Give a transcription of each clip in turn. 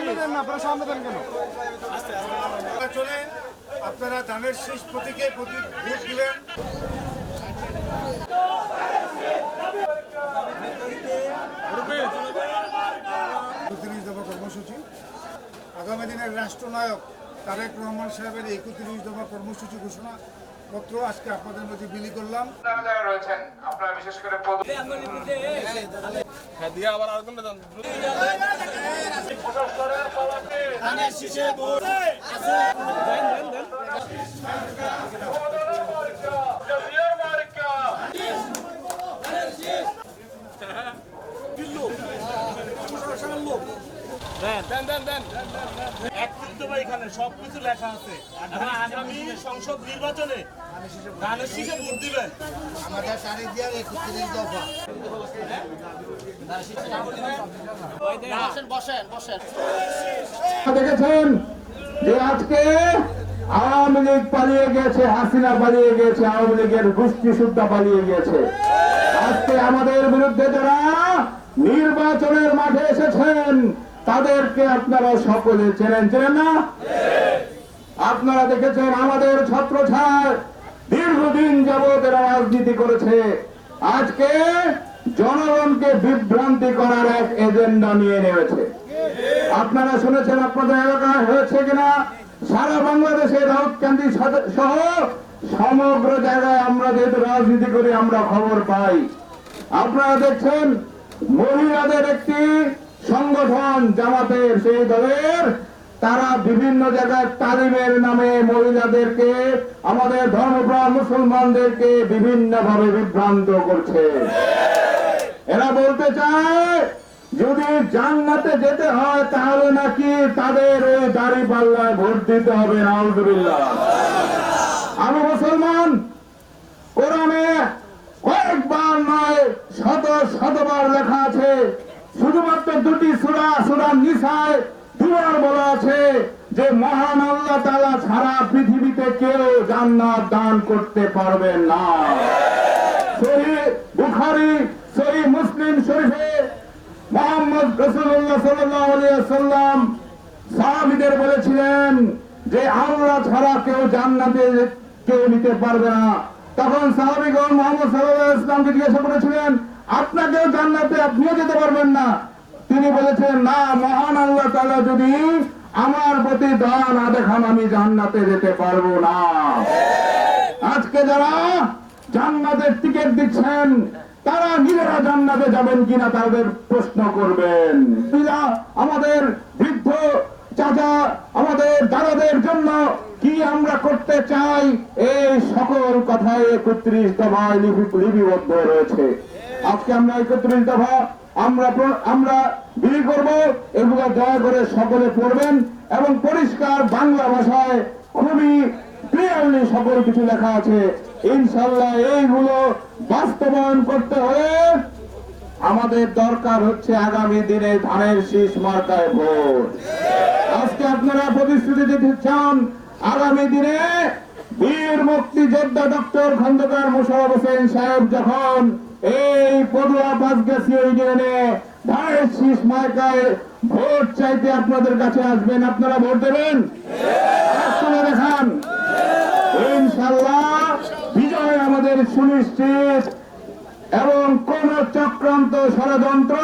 সামনে দেন না, আপনারা সামনে দেন কেন? চলে আপনারা ধানের শীষ প্রতীকে প্রতীক ভোট দিবেন একত্রিশ দফা কর্মসূচি। আগামী দিনের রাষ্ট্রনায়ক তারেক রহমান সাহেবের একত্রিশ দফা কর্মসূচি ঘোষণা। পত্র আজকে আপনাদের মধ্যে বিলি করলাম। রয়েছেন আপনারা বিশেষ করে পদ একত্রিত বা এখানে সবকিছু লেখা আছে। আগামী সংসদ নির্বাচনে ধানের শীষে ভোট দিবেন। আমাদের সারি দেওয়ার একত্রিশ দফা। দেখেছেন যে আজকে আওয়ামী লীগ পালিয়ে গেছে হাসিনা পালিয়ে গেছে আওয়ামী লীগের গোষ্ঠী সুদ্ধা পালিয়ে গেছে। আজকে আমাদের বিরুদ্ধে যারা নির্বাচনের মাঠে এসেছেন তাদেরকে আপনারা সকলে চেনেন চেনেন না? আপনারা দেখেছেন আমাদের ছাত্র ছাত্র দীর্ঘদিন যাবৎ এরা রাজনীতি করেছে। আজকে জনগণকে বিভ্রান্তি করার এক এজেন্ডা নিয়ে নেমেছে। আপনারা শুনেছেন আপনাদের এলাকায় হয়েছে কিনা? সারা বাংলাদেশে রাউতকান্দি সহ সমগ্র জায়গায় আমরা যেহেতু রাজনীতি করি আমরা খবর পাই। আপনারা দেখছেন মহিলাদের একটি সংগঠন জামাতের সেই দলের, তারা বিভিন্ন জায়গায় তালিমের নামে মহিলাদেরকে, আমাদের ধর্মপ্রাণ মুসলমানদেরকে বিভিন্ন ভাবে বিভ্রান্ত করছে। এরা বলতে চায়, যদি জান্নাতে যেতে হয় তাহলে নাকি তাদের ওই দাড়ি পাল্লায় ভোট দিতে হবে আলহামদুলিল্লাহ আমি মুসলমান, কোরআনে কয়েকবার নয়, শত শতবার লেখা আছে শুধুমাত্র দুটি সুরা সুরা নিশায় দুবার বলা আছে যে মহান আল্লাহ তাআলা সারা পৃথিবীতে কেউ জান্নাত দান করতে পারবে না। বুখারী, সহি মুসলিম শরীফে মোহাম্মদ আলাইহি ওয়াসাল্লাম সাহাবীদের বলেছিলেন যে ছাড়া কেউ জান্নাতে কেউ নিতে পারবে না। তখন সাহাবীগণ মোহাম্মদ সাল্লাল্লাহু আলাইহি ওয়াসাল্লামকে জিজ্ঞাসা করেছিলেন আপনাকেও আপনিও যেতে পারবেন না। তিনি বলেছেন, না, মহান আল্লাহ তাআলা যদি আমার প্রতি দান না দেখান, আমি জান্নাতে যেতে পারব না। আজকে যারা জান্নাতের টিকিট দিচ্ছেন, তারা নিজেরা জান্নাতে যাবেন কিনা তাদের প্রশ্ন করবেন। আমাদের বৃদ্ধ চাচা, আমাদের দাদাদের জন্য কি আমরা করতে চাই, এই সকল কথায় একত্রিশ দফায় লিপিবদ্ধ রয়েছে। আজকে আমরা একত্রিশ দফা, আমরা আমরা বিলি করব। এগুলো দয়া করে সকলে পড়বেন এবং পরিষ্কার বাংলা ভাষায় খুবই ক্লিয়ারলি সকল কিছু লেখা আছে। ইনশাল্লাহ এইগুলো বাস্তবায়ন করতে হলে আমাদের দরকার হচ্ছে আগামী দিনে ধানের শীষ মার্কায় ভোট। আজকে আপনারা প্রতিশ্রুতি দিতে চান, আগামী দিনে বীর মুক্তিযোদ্ধা ডক্টর খন্দকার মোশারফ হোসেন সাহেব যখন এই পদুয়া বাসগাছি ইউনিয়নে ধানের শীষ ভোট চাইতে আপনাদের কাছে আসবেন। আপনারা ভোট দেবেন? দেখান। ইনশাল্লাহ বিজয় আমাদের সুনিশ্চিত। এবং কোন চক্রান্ত ষড়যন্ত্র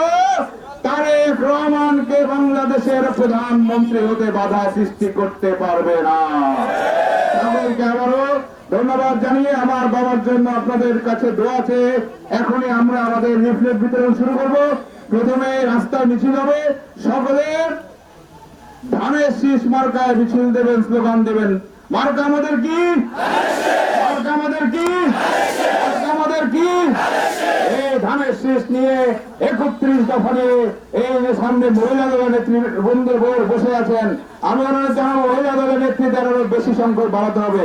তারেক রহমানকে বাংলাদেশের প্রধানমন্ত্রী হতে বাধা সৃষ্টি করতে পারবে না। সকলকে আবারও ধন্যবাদ জানিয়ে আমার বাবার জন্য আপনাদের কাছে দোয়া আছে। এখনই আমরা আমাদের লিফলেট বিতরণ শুরু করব। প্রথমে রাস্তায় মিছিল হবে। সকলের ধানের শীষ মার্কায় মিছিল দেবেন, স্লোগান দেবেন। মার্কা আমাদের কি? মার্কা আমাদের কি? নেত্রী আমি অনুরোধ জানাব, মহিলা দলের নেতৃত্বে আরও বেশি সংখ্যক বাড়াতে হবে।